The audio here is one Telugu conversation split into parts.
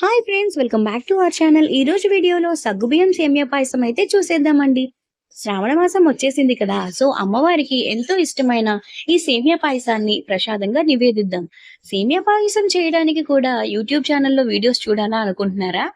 Hi friends welcome back to our channel ఈ రోజు వీడియోలో సగ్గుబియ్యం సేమియా పాయసం అయితే చూసేద్దామండి. శ్రావణ మాసం వచ్చేసింది కదా సో అమ్మవారికి ఎంతో ఇష్టమైన ఈ సేమియా పాయసాన్ని ప్రసాదంగా నివేదిద్దాం. సేమియా పాయసం చేయడానికి కూడా యూట్యూబ్ ఛానల్లో వీడియోస్ చూడాలా అనుకుంటున్నారా?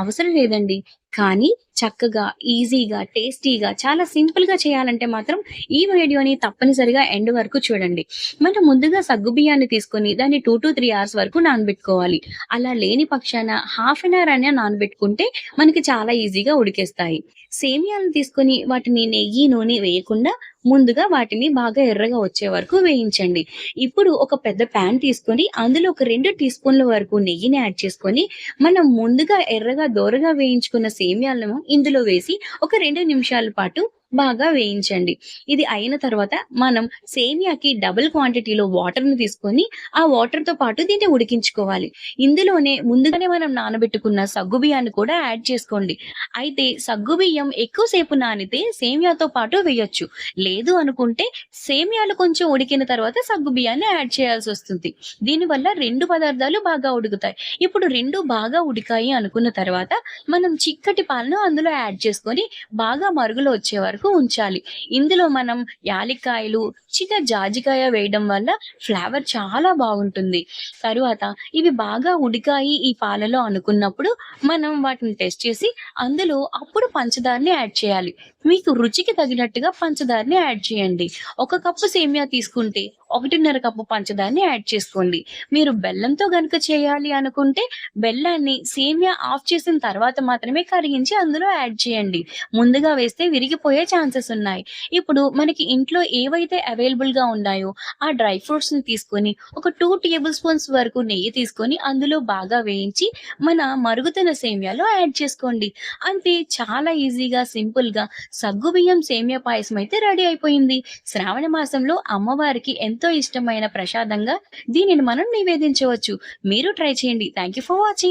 అవసరం లేదండి. కానీ చక్కగా ఈజీగా టేస్టీగా చాలా సింపుల్గా చేయాలంటే మాత్రం ఈ వీడియోని తప్పనిసరిగా ఎండ్ వరకు చూడండి. మనం ముందుగా సగ్గు బియ్యాన్ని తీసుకొని దాన్ని టూ టు త్రీ అవర్స్ వరకు నానబెట్టుకోవాలి. అలా లేని పక్షాన హాఫ్ అన్ అవర్ అయినా నానబెట్టుకుంటే మనకి చాలా ఈజీగా ఉడికేస్తాయి. సేమియాలను తీసుకొని వాటిని నెయ్యి నూనె వేయకుండా ముందుగా వాటిని బాగా ఎర్రగా వచ్చే వరకు వేయించండి. ఇప్పుడు ఒక పెద్ద ప్యాన్ తీసుకొని అందులో ఒక రెండు టీ స్పూన్ల వరకు నెయ్యిని యాడ్ చేసుకొని మనం ముందుగా ఎర్రగా దోరగా వేయించుకున్న సేమియాలను ఇందులో వేసి ఒక రెండు నిమిషాల పాటు బాగా వేయించండి. ఇది అయిన తర్వాత మనం సేమియాకి డబుల్ క్వాంటిటీలో వాటర్ని తీసుకొని ఆ వాటర్తో పాటు దీన్ని ఉడికించుకోవాలి. ఇందులోనే ముందుగానే మనం నానబెట్టుకున్న సగ్గు బియ్యాన్ని కూడా యాడ్ చేసుకోండి. అయితే సగ్గు బియ్యం ఎక్కువసేపు నానితే సేమియాతో పాటు వేయొచ్చు. లేదు అనుకుంటే సేమియాలు కొంచెం ఉడికిన తర్వాత సగ్గు బియ్యాన్ని యాడ్ చేయాల్సి వస్తుంది. దీనివల్ల రెండు పదార్థాలు బాగా ఉడుకుతాయి. ఇప్పుడు రెండు బాగా ఉడికాయి అనుకున్న తర్వాత మనం చిక్కటి పాలను అందులో యాడ్ చేసుకొని బాగా మరుగులో వచ్చే వరకు ఉంచాలి. ఇందులో మనం యాలిక్కాయలు చిన్న జాజికాయ వేయడం వల్ల ఫ్లేవర్ చాలా బాగుంటుంది. తరువాత ఇవి బాగా ఉడికాయి ఈ పాలలో అనుకున్నప్పుడు మనం వాటిని టెస్ట్ చేసి అందులో అప్పుడు పంచదారని యాడ్ చేయాలి. మీకు రుచికి తగినట్టుగా పంచదారని యాడ్ చేయండి. ఒక కప్పు సేమియా తీసుకుంటే ఒకటిన్నర కప్పు పంచదారని యాడ్ చేసుకోండి. మీరు బెల్లంతో గనుక చేయాలి అనుకుంటే బెల్లాన్ని సేమియా ఆఫ్ చేసిన తర్వాత మాత్రమే కరిగించి అందులో యాడ్ చేయండి. ముందుగా వేస్తే విరిగిపోయే ఛాన్సెస్ ఉన్నాయి. ఇప్పుడు మనకి ఇంట్లో ఏవైతే అవైలబుల్గా ఉన్నాయో ఆ డ్రై ఫ్రూట్స్ని తీసుకొని ఒక టూ టేబుల్ స్పూన్స్ వరకు నెయ్యి తీసుకొని అందులో బాగా వేయించి మన మరుగుతున్న సేమియాలో యాడ్ చేసుకోండి. అంతే చాలా ఈజీగా సింపుల్గా సగ్గు బియ్యం సేమియా పాయసం అయితే రెడీ అయిపోయింది. శ్రావణ మాసంలో అమ్మవారికి ఎంత ఎంతో ఇష్టమైన ప్రసాదంగా దీనిని మనం నివేదించవచ్చు. మీరు ట్రై చేయండి. Thank you for watching